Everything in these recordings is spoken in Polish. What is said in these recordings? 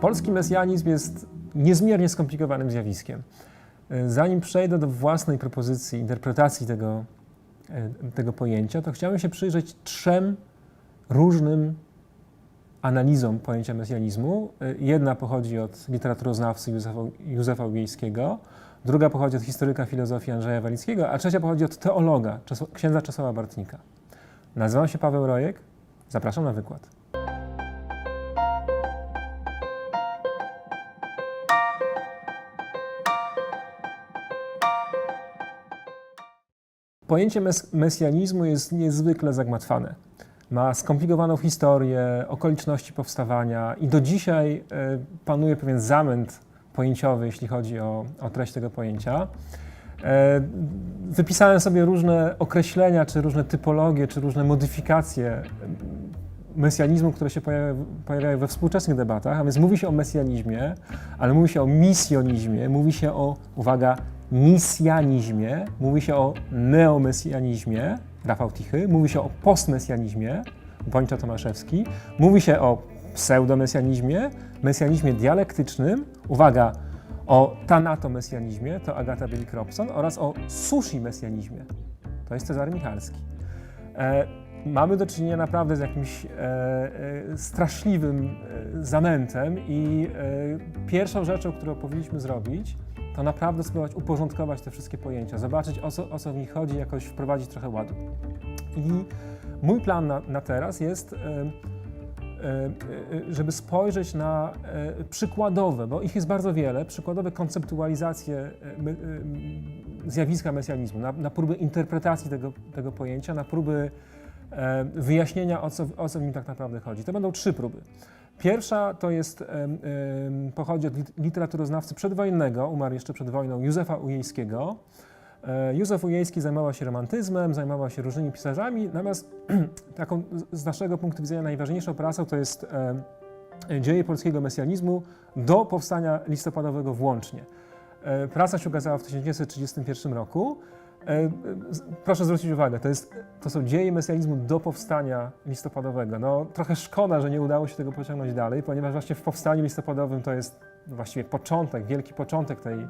Polski mesjanizm jest niezmiernie skomplikowanym zjawiskiem. Zanim przejdę do własnej propozycji interpretacji tego, e, tego pojęcia, to chciałem się przyjrzeć trzem różnym analizom pojęcia mesjanizmu. E, Jedna pochodzi od literaturoznawcy Józefa, Józefa druga pochodzi od historyka filozofii Andrzeja Walickiego, a trzecia pochodzi od teologa, księdza Czesława Bartnika. Nazywam się Paweł Rojek, zapraszam na wykład. Pojęcie mes- mesjanizmu jest niezwykle zagmatwane. Ma skomplikowaną historię, okoliczności powstawania i do dzisiaj e, panuje pewien zamęt pojęciowy, jeśli chodzi o, o treść tego pojęcia. E, Wypisałem sobie różne określenia, czy różne typologie, czy różne modyfikacje mesjanizmu, które się pojawiają, we współczesnych debatach, a więc mówi się o mesjanizmie, ale mówi się o misjonizmie, mówi się o, uwaga, misjanizmie, mówi się o neomesjanizmie, Rafał Tichy, mówi się o postmesjanizmie, Bończa Tomaszewski, mówi się o pseudomesjanizmie, mesjanizmie dialektycznym, uwaga, o tanatomesjanizmie, to Agata Bielik-Robson, oraz o sushi-mesjanizmie, to jest Cezary Michalski. E, mamy do czynienia naprawdę z jakimś e, e, straszliwym e, zamętem i e, pierwszą rzeczą, którą powinniśmy zrobić, to naprawdę spróbować uporządkować te wszystkie pojęcia, zobaczyć o co, o co w nich chodzi, jakoś wprowadzić trochę ładu. I mój plan na, na teraz jest, e, e, e, żeby spojrzeć na przykładowe, bo ich jest bardzo wiele, przykładowe konceptualizacje zjawiska mesjanizmu, na, na próby interpretacji tego, tego pojęcia, na próby wyjaśnienia, o co, o co w nim tak naprawdę chodzi. To będą trzy próby. Pierwsza to jest, pochodzi od lit- literaturoznawcy przedwojennego, umarł jeszcze przed wojną, Józefa Ujejskiego. E, Józef Ujejski zajmował się romantyzmem, zajmował się różnymi pisarzami, natomiast taką z- naszego punktu widzenia najważniejszą pracą to jest dzieje polskiego mesjanizmu do powstania listopadowego włącznie. E, Praca się ukazała w 1931 roku. E, z- Proszę zwrócić uwagę, to, jest, to są dzieje mesjanizmu do powstania listopadowego. No, trochę szkoda, że nie udało się tego pociągnąć dalej, ponieważ właśnie w powstaniu listopadowym to jest właściwie początek, wielki początek tej, e,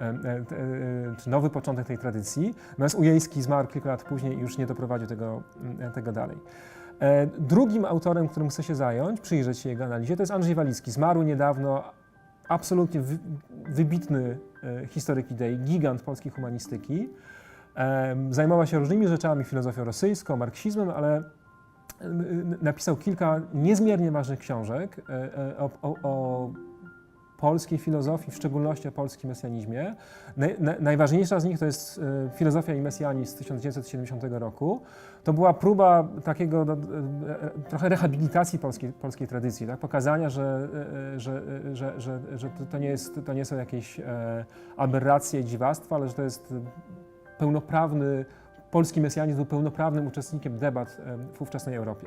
e, e, czy nowy początek tej tradycji. Natomiast Ujejski zmarł kilka lat później i już nie doprowadził tego, tego dalej. E, Drugim autorem, którym chcę się zająć, przyjrzeć się jego analizie, to jest Andrzej Walicki. Zmarł niedawno, absolutnie wy, wybitny e, historyk idei, gigant polskiej humanistyki. Zajmował się różnymi rzeczami, filozofią rosyjską, marksizmem, ale napisał kilka niezmiernie ważnych książek e, e, o, o, o polskiej filozofii, w szczególności o polskim mesjanizmie. Naj, na, najważniejsza z nich to jest e, Filozofia i Mesjanizm z 1970 roku. To była próba takiego no, trochę rehabilitacji polskiej, polskiej tradycji, tak? pokazania, że, że, że, że, że to, nie jest, to nie są jakieś aberracje dziwactwa, ale że to jest pełnoprawny, polski mesjanizm był pełnoprawnym uczestnikiem debat w ówczesnej Europie.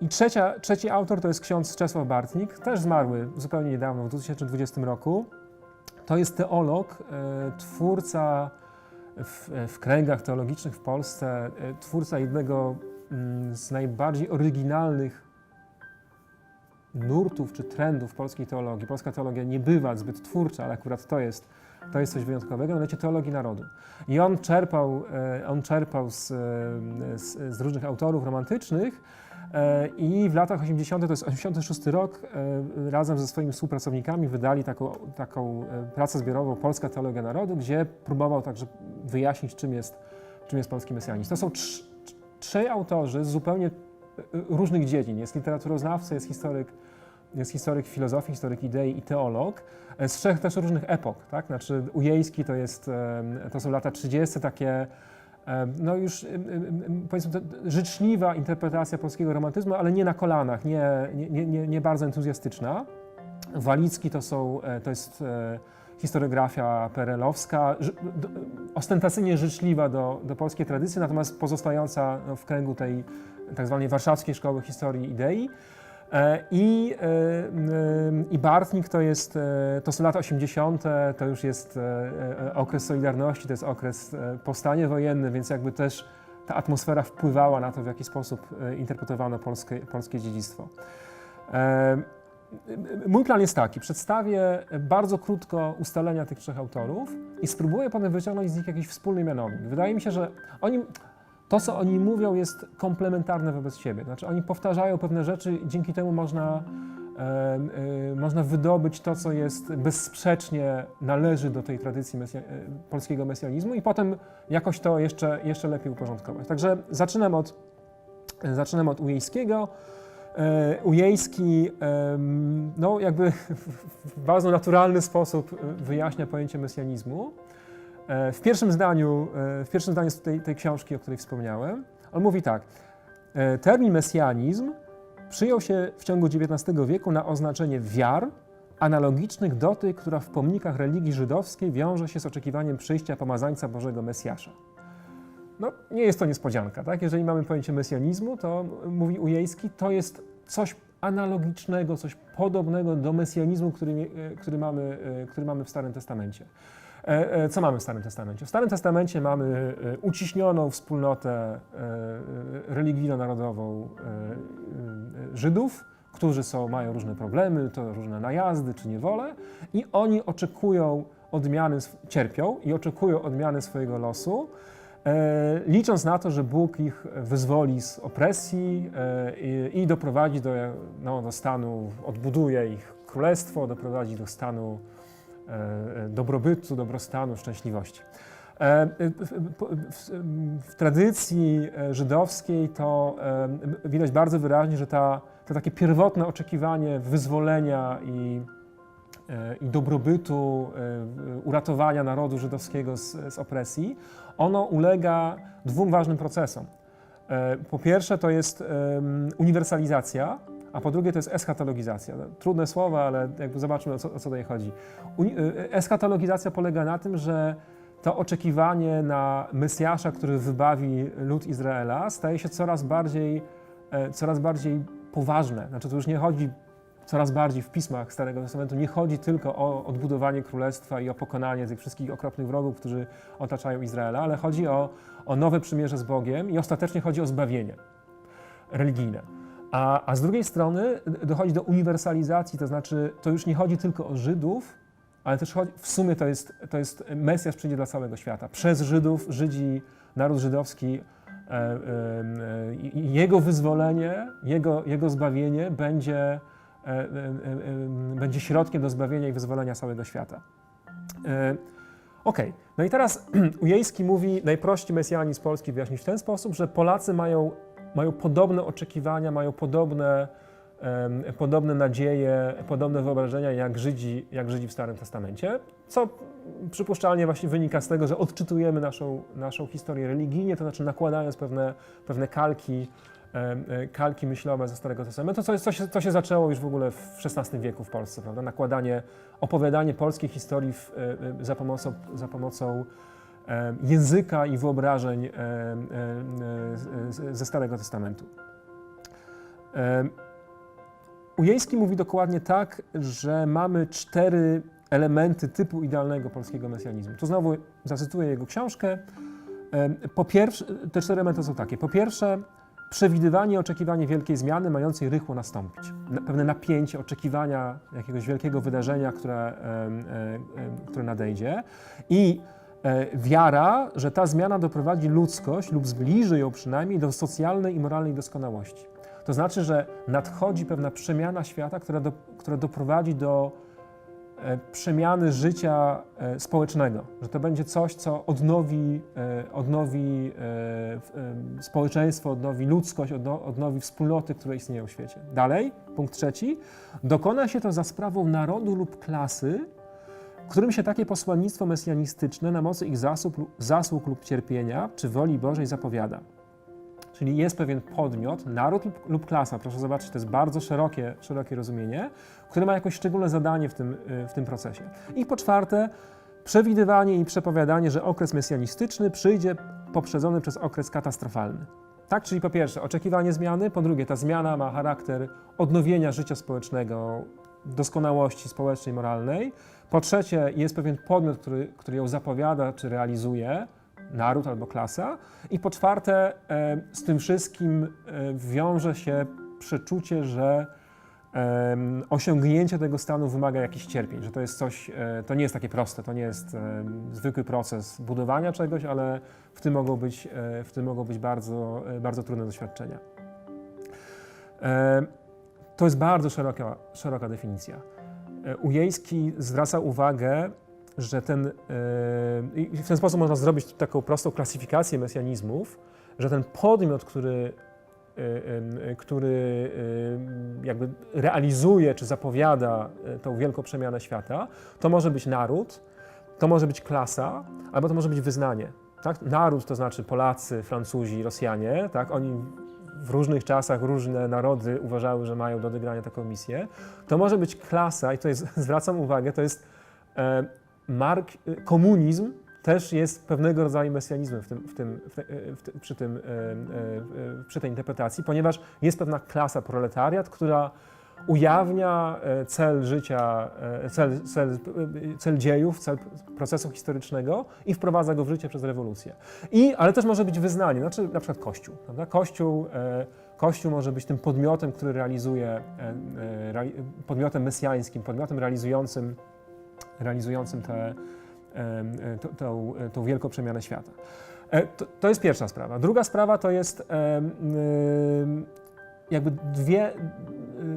I trzecia, trzeci autor to jest ksiądz Czesław Bartnik, też zmarły zupełnie niedawno, w 2020 roku. To jest teolog, e, twórca w, w kręgach teologicznych w Polsce, e, twórca jednego mm, z najbardziej oryginalnych nurtów czy trendów polskiej teologii. Polska teologia nie bywa zbyt twórcza, ale akurat to jest, to jest coś wyjątkowego, mianowicie teologii narodu. I on czerpał, e, on czerpał z, e, z, z różnych autorów romantycznych e, i w latach 80., to jest 86 rok, razem ze swoimi współpracownikami wydali taką, taką pracę zbiorową Polska Teologia Narodu, gdzie próbował także wyjaśnić, czym jest, czym jest polski mesjanizm. To są trz, trz- trzej autorzy z zupełnie różnych dziedzin. Jest literaturoznawca, jest historyk, jest historyk filozofii, historyk idei i teolog, e, z trzech też różnych epok, tak? Znaczy Ujejski to, jest, to są lata 30. takie, no już powiedzmy życzliwa interpretacja polskiego romantyzmu, ale nie na kolanach, nie, nie, nie, nie, bardzo entuzjastyczna. Walicki to, są, e, to jest e, historiografia perelowska, ostentacyjnie życzliwa do, do polskiej tradycji, natomiast pozostająca no, w kręgu tej tak zwanej warszawskiej szkoły historii idei. E, I, e, m, I Bartnik to, jest, e, to są lata 80., to już jest e, e, okres Solidarności, to jest okres e, powstanie wojenne, więc jakby też ta atmosfera wpływała na to, w jaki sposób e, interpretowano polskie, polskie dziedzictwo. E, Mój plan jest taki: przedstawię bardzo krótko ustalenia tych trzech autorów i spróbuję potem wyciągnąć z nich jakiś wspólny mianownik. Wydaje mi się, że oni, to, co oni mówią, jest komplementarne wobec siebie. Znaczy, oni powtarzają pewne rzeczy, dzięki temu można, e, e, można wydobyć to, co jest bezsprzecznie należy do tej tradycji mesja, e, polskiego mesjanizmu, i potem jakoś to jeszcze, jeszcze lepiej uporządkować. Także zaczynam od, zaczynam od Ujejskiego. E, Ujejski no, jakby w bardzo naturalny sposób wyjaśnia pojęcie mesjanizmu. E, W pierwszym zdaniu, e, w pierwszym zdaniu tej, tej książki, o której wspomniałem, on mówi tak. e, Termin mesjanizm przyjął się w ciągu XIX wieku na oznaczenie wiar analogicznych do tej, która w pomnikach religii żydowskiej wiąże się z oczekiwaniem przyjścia pomazańca Bożego Mesjasza. No, nie jest to niespodzianka, tak? Jeżeli mamy pojęcie mesjanizmu, to mówi Ujejski, to jest coś analogicznego, coś podobnego do mesjanizmu, który, który, mamy, który mamy w Starym Testamencie. E, e, Co mamy w Starym Testamencie? W Starym Testamencie mamy e, uciśnioną wspólnotę religijno-narodową Żydów, którzy są, mają różne problemy, to różne najazdy czy niewole i oni oczekują odmiany, cierpią i oczekują odmiany swojego losu, licząc na to, że Bóg ich wyzwoli z opresji i, doprowadzi do, no, do stanu, odbuduje ich królestwo, doprowadzi do stanu dobrobytu, dobrostanu, szczęśliwości. E, w, tradycji e, żydowskiej to e, widać bardzo wyraźnie, że ta, to takie pierwotne oczekiwanie wyzwolenia i, e, i dobrobytu, e, uratowania narodu żydowskiego z, z opresji, ono ulega dwóm ważnym procesom. E, Po pierwsze to jest uniwersalizacja, a po drugie to jest eschatologizacja. Trudne słowa, ale jakby zobaczmy o co, o co tutaj chodzi. Uni- e, eschatologizacja polega na tym, że to oczekiwanie na Mesjasza, który wybawi lud Izraela, staje się coraz bardziej, e, coraz bardziej poważne. Znaczy to już nie chodzi coraz bardziej w pismach Starego Testamentu, nie chodzi tylko o odbudowanie królestwa i o pokonanie tych wszystkich okropnych wrogów, którzy otaczają Izraela, ale chodzi o, o nowe przymierze z Bogiem i ostatecznie chodzi o zbawienie religijne. A, a z drugiej strony dochodzi do uniwersalizacji, to znaczy to już nie chodzi tylko o Żydów, ale też chodzi, w sumie to jest, to jest Mesjasz przyjdzie dla całego świata. Przez Żydów, Żydzi, naród żydowski, e, e, jego wyzwolenie, jego, jego zbawienie będzie, e, e, e, będzie środkiem do zbawienia i wyzwolenia całego świata. E, Okej, no i teraz Ujejski mówi, najprościej mesjanizm polski wyjaśnić w ten sposób, że Polacy mają, mają podobne oczekiwania, mają podobne, em, podobne nadzieje, podobne wyobrażenia jak Żydzi, jak Żydzi w Starym Testamencie, co przypuszczalnie właśnie wynika z tego, że odczytujemy naszą, naszą historię religijnie, to znaczy nakładając pewne, pewne kalki, e, kalki myślowe ze Starego Testamentu, co, co, się, co się zaczęło już w ogóle w XVI wieku w Polsce, prawda? Nakładanie, opowiadanie polskiej historii w, e, e, za pomocą, za pomocą języka i wyobrażeń e, e, e, ze Starego Testamentu. E, Ujejski mówi dokładnie tak, że mamy cztery elementy typu idealnego polskiego mesjanizmu. To znowu zacytuję jego książkę. E, Po pierwsze, te cztery elementy są takie. Po pierwsze, przewidywanie oczekiwanie wielkiej zmiany mającej rychło nastąpić. Na- Pewne napięcie, oczekiwania jakiegoś wielkiego wydarzenia, które, e, które nadejdzie. I e, wiara, że ta zmiana doprowadzi ludzkość lub zbliży ją przynajmniej do socjalnej i moralnej doskonałości. To znaczy, że nadchodzi pewna przemiana świata, która, do, która doprowadzi do e, przemiany życia e, społecznego, że to będzie coś, co odnowi, e, odnowi e, społeczeństwo, odnowi ludzkość, odno, odnowi wspólnoty, które istnieją w świecie. Dalej, punkt trzeci, dokona się to za sprawą narodu lub klasy, którym się takie posłannictwo mesjanistyczne na mocy ich zasług, zasług lub cierpienia czy woli Bożej zapowiada. Czyli jest pewien podmiot, naród lub, lub klasa, proszę zobaczyć, to jest bardzo szerokie, szerokie rozumienie, które ma jakieś szczególne zadanie w tym, y, w tym procesie. I po czwarte, przewidywanie i przepowiadanie, że okres mesjanistyczny przyjdzie poprzedzony przez okres katastrofalny. Tak, czyli po pierwsze oczekiwanie zmiany, po drugie ta zmiana ma charakter odnowienia życia społecznego, doskonałości społecznej, moralnej. Po trzecie jest pewien podmiot, który, który ją zapowiada czy realizuje, naród albo klasa. I po czwarte, z tym wszystkim wiąże się przeczucie, że osiągnięcie tego stanu wymaga jakichś cierpień, że to jest coś, e, to nie jest takie proste, to nie jest zwykły proces budowania czegoś, ale w tym mogą być, e, w tym mogą być bardzo, e, bardzo trudne doświadczenia. To jest bardzo szeroka, szeroka definicja. E, Ujejski zwraca uwagę, że ten, e, w ten sposób można zrobić taką prostą klasyfikację mesjanizmów, że ten podmiot, który, e, który jakby realizuje czy zapowiada tą wielką przemianę świata, to może być naród, to może być klasa, albo to może być wyznanie. Tak? Naród to znaczy Polacy, Francuzi, Rosjanie, tak? oni w różnych czasach różne narody uważały, że mają do odegrania taką misję. To może być klasa, i jest, zwracam uwagę, to jest e, mark, e, komunizm też jest pewnego rodzaju mesjanizmem w tym, w tym, w te, e, w te, przy, tym, e, e, e, przy tej interpretacji, ponieważ jest pewna klasa proletariat, która ujawnia e, cel życia, e, cel, cel, cel dziejów, cel procesu historycznego i wprowadza go w życie przez rewolucję. I, ale też może być wyznanie, znaczy na przykład Kościół. Prawda? Kościół, e, Kościół może być tym podmiotem, który realizuje, reali- podmiotem mesjańskim, podmiotem realizującym, realizującym tę tą, tą wielką przemianę świata. To, to jest pierwsza sprawa. Druga sprawa to jest jakby dwie,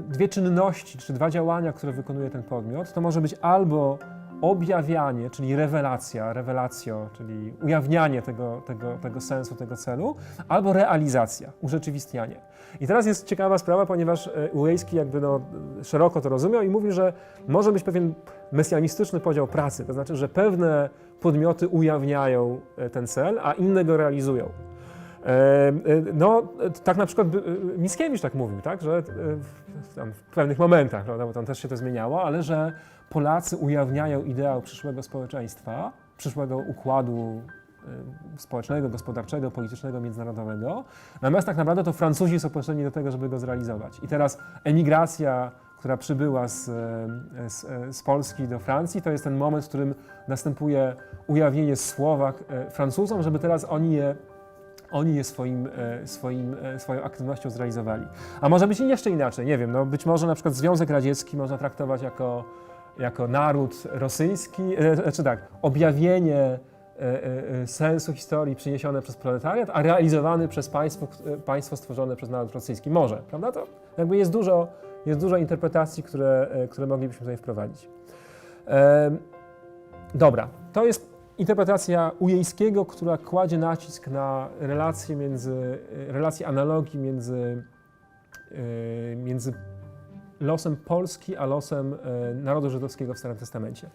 dwie czynności, czy dwa działania, które wykonuje ten podmiot. To może być albo objawianie, czyli rewelacja, rewelacjo, czyli ujawnianie tego, tego, tego sensu, tego celu, albo realizacja, urzeczywistnianie. I teraz jest ciekawa sprawa, ponieważ e, Uejski jakby no, szeroko to rozumiał i mówi, że może być pewien mesjanistyczny podział pracy, to znaczy, że pewne podmioty ujawniają e, ten cel, a inne go realizują. E, e, No, tak na przykład e, Mickiewicz tak mówił, tak, że w, pewnych momentach, prawda, bo tam też się to zmieniało, ale że Polacy ujawniają ideał przyszłego społeczeństwa, przyszłego układu społecznego, gospodarczego, politycznego, międzynarodowego. Natomiast tak naprawdę to Francuzi są potrzebni do tego, żeby go zrealizować. I teraz emigracja, która przybyła z, z, z Polski do Francji, to jest ten moment, w którym następuje ujawnienie słowa Francuzom, żeby teraz oni je oni je swoim, e, swoim, e, swoją aktywnością zrealizowali. A może być jeszcze inaczej, nie wiem, no być może na przykład Związek Radziecki można traktować jako, jako naród rosyjski, e, czy tak, objawienie sensu historii przyniesione przez proletariat, a realizowany przez państwo, państwo stworzone przez naród rosyjski. Może, prawda? To jakby jest dużo, jest dużo interpretacji, które, które moglibyśmy tutaj wprowadzić. Dobra, to jest interpretacja Ujejskiego, która kładzie nacisk na relacje między, relacje analogii między, e, między losem Polski a losem e, narodu żydowskiego w Starym Testamencie.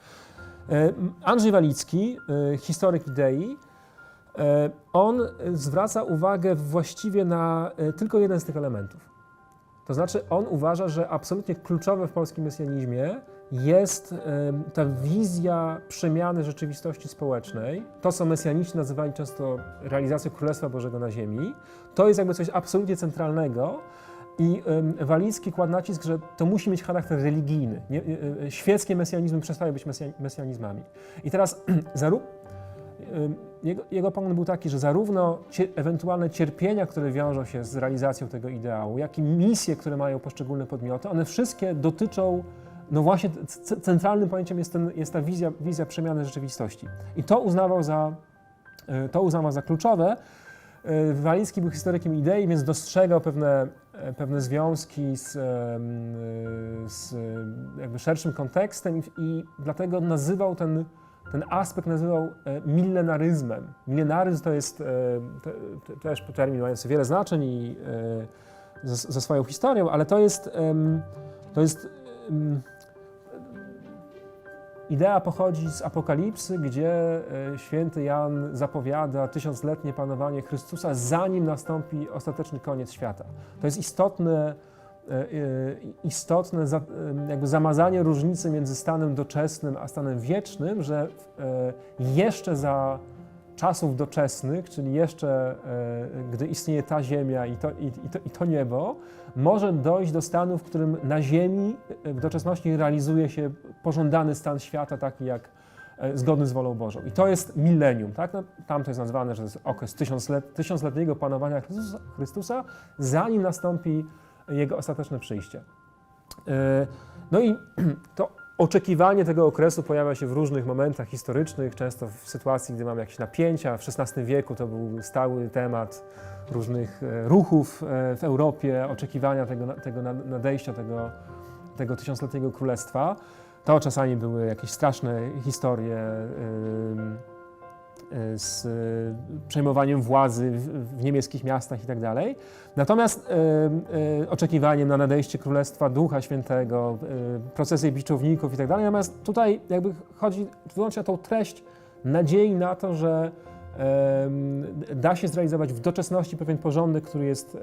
E, Andrzej Walicki, historyk idei, on zwraca uwagę właściwie na tylko jeden z tych elementów. To znaczy, on uważa, że absolutnie kluczowe w polskim mesjanizmie jest ta wizja przemiany rzeczywistości społecznej. To, co mesjaniści nazywali często realizacją Królestwa Bożego na ziemi, to jest jakby coś absolutnie centralnego. I Walicki kładł nacisk, że to musi mieć charakter religijny. E, e, świeckie mesjanizmy przestają być mesja, mesjanizmami. I teraz jego, jego pogląd był taki, że zarówno ewentualne cierpienia, które wiążą się z realizacją tego ideału, jak i misje, które mają poszczególne podmioty, one wszystkie dotyczą, no właśnie centralnym pojęciem jest, ten, jest ta wizja, wizja przemiany rzeczywistości. I to uznawał za, e, to uznawał za kluczowe. E, Walicki był historykiem idei, więc dostrzegał pewne, e, pewne związki z, z jakby szerszym kontekstem i, dlatego nazywał ten, ten aspekt nazywał milenaryzmem. Milenaryzm to jest te, te, też termin mający wiele znaczeń i ze, ze swoją historią, ale to jest, to jest Idea pochodzi z Apokalipsy, gdzie e, święty Jan zapowiada tysiącletnie panowanie Chrystusa, zanim nastąpi ostateczny koniec świata. To jest istotne, e, e, istotne jakby zamazanie różnicy między stanem doczesnym a stanem wiecznym, że jeszcze za czasów doczesnych, czyli jeszcze gdy istnieje ta ziemia i to, i, i, to, i to niebo, może dojść do stanu, w którym na ziemi w doczesności realizuje się pożądany stan świata, taki jak, e, zgodny z wolą Bożą. I to jest milenium, tak? No, tam to jest nazwane, że to jest okres tysiąclet, tysiącletniego panowania Chrystusa, Chrystusa, zanim nastąpi Jego ostateczne przyjście. E, No i to oczekiwanie tego okresu pojawia się w różnych momentach historycznych, często w sytuacji, gdy mamy jakieś napięcia. W XVI wieku to był stały temat różnych e, ruchów w Europie, oczekiwania tego, tego na- nadejścia tego, tego tysiącletniego królestwa. To czasami były jakieś straszne historie y, z y, przejmowaniem władzy w, niemieckich miastach i tak. Natomiast y, oczekiwaniem na nadejście Królestwa Ducha Świętego, procesy biczowników i tak. Natomiast tutaj jakby chodzi wyłącznie o tą treść nadziei na to, że da się zrealizować w doczesności pewien porządek, który jest,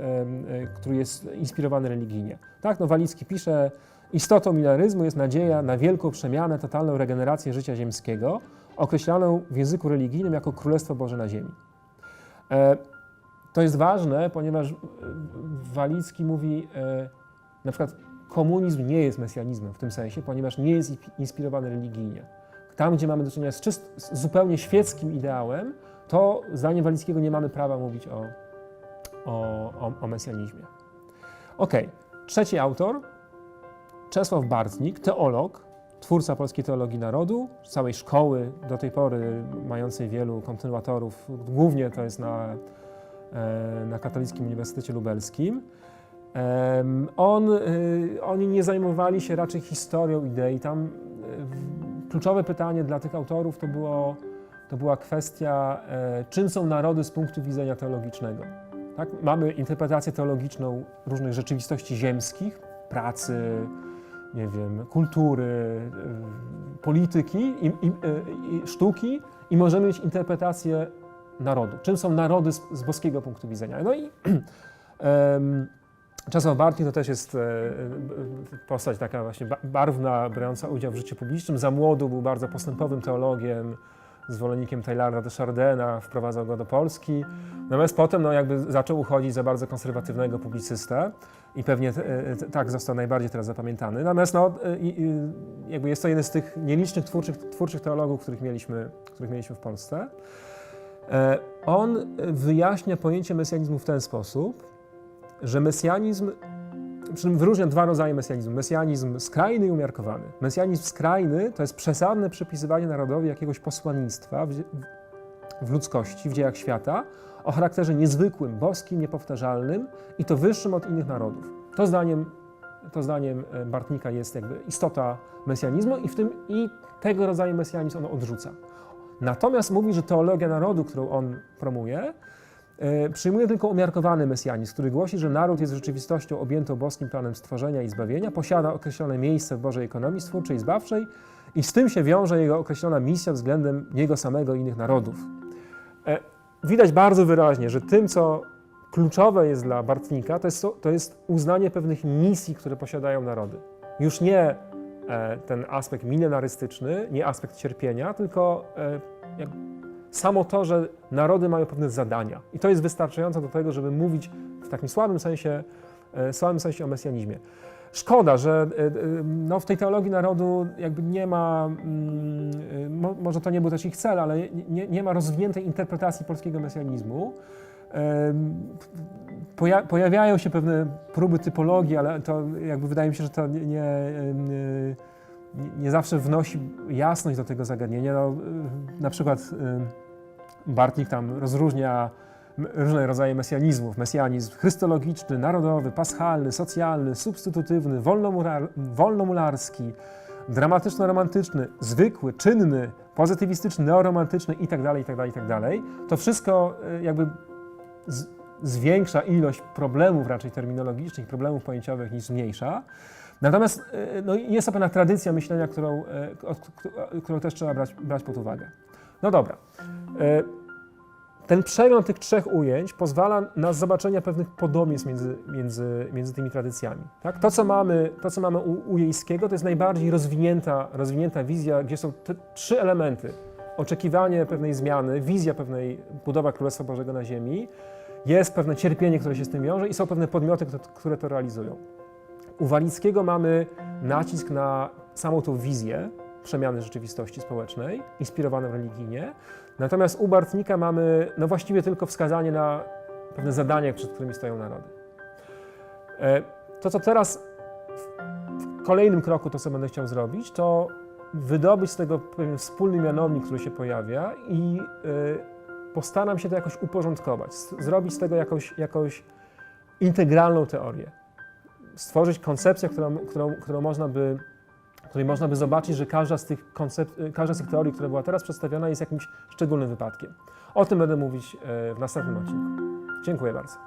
który jest inspirowany religijnie. Tak, no Walicki pisze, istotą milenaryzmu jest nadzieja na wielką przemianę, totalną regenerację życia ziemskiego, określaną w języku religijnym jako Królestwo Boże na ziemi. E, to jest ważne, ponieważ e, Walicki mówi, e, na przykład komunizm nie jest mesjanizmem w tym sensie, ponieważ nie jest inspirowany religijnie. Tam, gdzie mamy do czynienia z, czyst, z zupełnie świeckim ideałem, to zdaniem Walickiego nie mamy prawa mówić o, o, o, o mesjanizmie. Trzeci autor, Czesław Bartnik, teolog, twórca polskiej teologii narodu, całej szkoły do tej pory mającej wielu kontynuatorów, głównie to jest na, e, na Katolickim Uniwersytecie Lubelskim. On, y, oni nie zajmowali się raczej historią idei. Tam w- kluczowe pytanie dla tych autorów to, było, to była kwestia, e, czym są narody z punktu widzenia teologicznego. Tak? Mamy interpretację teologiczną różnych rzeczywistości ziemskich, pracy, nie wiem, kultury, y, polityki i, i, y, i sztuki i możemy mieć interpretację narodu. Czym są narody z, z boskiego punktu widzenia? No i em, Czesław Bartnik to też jest e, e, postać taka właśnie ba- barwna, brająca udział w życiu publicznym. Za młodu był bardzo postępowym teologiem, zwolennikiem Taylora de Chardena, wprowadzał go do Polski. Natomiast potem no, jakby zaczął uchodzić za bardzo konserwatywnego publicystę i pewnie e, t- tak został najbardziej teraz zapamiętany. Natomiast no, e, jakby jest to jeden z tych nielicznych twórczych, twórczych teologów, których mieliśmy, których mieliśmy w Polsce. E, On wyjaśnia pojęcie mesjanizmu w ten sposób, że mesjanizm, przy czym wyróżnia dwa rodzaje mesjanizmu. Mesjanizm skrajny i umiarkowany. Mesjanizm skrajny to jest przesadne przypisywanie narodowi jakiegoś posłannictwa w, ludzkości, w dziejach świata o charakterze niezwykłym, boskim, niepowtarzalnym i to wyższym od innych narodów. To zdaniem, to zdaniem e, Bartnika jest jakby istota mesjanizmu i w tym i tego rodzaju mesjanizm on odrzuca. Natomiast mówi, że teologia narodu, którą on promuje, E, Przyjmuje tylko umiarkowany mesjanizm, który głosi, że naród jest rzeczywistością objętą boskim planem stworzenia i zbawienia, posiada określone miejsce w Bożej ekonomii stwórczej i zbawczej i z tym się wiąże jego określona misja względem niego samego i innych narodów. E, Widać bardzo wyraźnie, że tym, co kluczowe jest dla Bartnika, to jest, to- jest uznanie pewnych misji, które posiadają narody. Już nie e, ten aspekt milenarystyczny, nie aspekt cierpienia, tylko e, samo to, że narody mają pewne zadania. I to jest wystarczające do tego, żeby mówić w takim słabym sensie, słabym sensie o mesjanizmie. Szkoda, że e, e, no, w tej teologii narodu jakby nie ma, mm, e, mo, może to nie był też ich cel, ale nie, nie ma rozwiniętej interpretacji polskiego mesjanizmu. Poja pojawiają się pewne próby typologii, ale to jakby wydaje mi się, że to nie, nie, nie, zawsze wnosi jasność do tego zagadnienia. No, na przykład Bartnik tam rozróżnia różne rodzaje mesjanizmów. Mesjanizm chrystologiczny, narodowy, paschalny, socjalny, substytutywny, wolnomular, wolnomularski, dramatyczno-romantyczny, zwykły, czynny, pozytywistyczny, neoromantyczny itd., itd., itd. To wszystko y, jakby zwiększa ilość problemów raczej terminologicznych, problemów pojęciowych niż zmniejsza. Natomiast y, no, jest to pewna tradycja myślenia, którą, k- którą też trzeba brać, brać pod uwagę. No dobra. Ten przegląd tych trzech ujęć pozwala na zobaczenie pewnych podobieństw między, między, między tymi tradycjami. Tak? To, co mamy, to, co mamy u, u Jejskiego, to jest najbardziej rozwinięta, rozwinięta wizja, gdzie są te trzy elementy. Oczekiwanie pewnej zmiany, wizja pewnej, budowa Królestwa Bożego na ziemi, jest pewne cierpienie, które się z tym wiąże i są pewne podmioty, które, to realizują. U Walickiego mamy nacisk na samą tą wizję, przemiany rzeczywistości społecznej, inspirowane religijnie. Natomiast u Bartnika mamy no właściwie tylko wskazanie na pewne zadania, przed którymi stoją narody. E, To, co teraz w kolejnym kroku, to co będę chciał zrobić, to wydobyć z tego pewien wspólny mianownik, który się pojawia i y, postaram się to jakoś uporządkować, zrobić z tego jakąś, jakąś integralną teorię. Stworzyć koncepcję, którą, którą, którą można by, której można by zobaczyć, że każda z, tych koncep- y, każda z tych teorii, która była teraz przedstawiona, jest jakimś szczególnym wypadkiem. O tym będę mówić y, w następnym odcinku. Dziękuję bardzo.